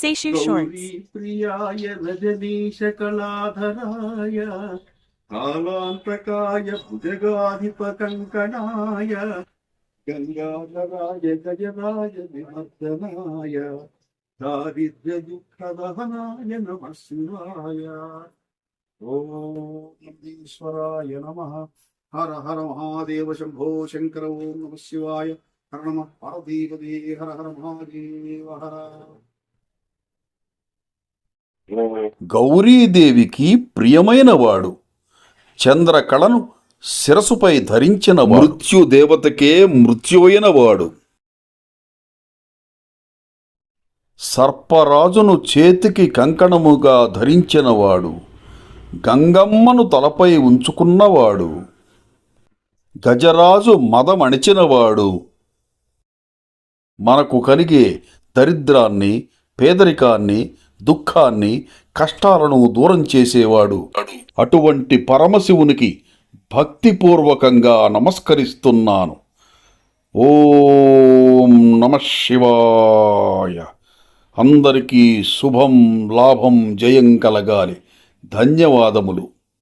Seishu Shorts. प्रियाय रजनीशकलाधराय कालान्तकाय भुजगाधिपकङ्कणाय गङ्गाधराय गजराय विमर्दनाय दारिद्र्यदुःखदहनाय नमः शिवाय ॐ ईश्वराय नमः। हर हर महादेव शंभो शङ्कर ॐ नमः शिवाय। हर नमः पार्वतीपदे हर हर महादेव। हर। గౌరీదేవికి ప్రియమైనవాడు. చంద్రకళను శిరసుపై ధరించిన మృత్యుదేవతకే మృత్యువైనవాడు. సర్పరాజును చేతికి కంకణముగా ధరించినవాడు. గంగమ్మను తలపై ఉంచుకున్నవాడు. గజరాజు మదమణిచినవాడు. మనకు కలిగే దరిద్రాన్ని పేదరికాన్ని దుఃఖాన్ని కష్టాలను దూరం చేసేవాడు. అటువంటి పరమశివునికి భక్తిపూర్వకంగా నమస్కరిస్తున్నాను. ఓం నమ శివాయ. అందరికీ శుభం లాభం జయం కలగాలి. ధన్యవాదములు.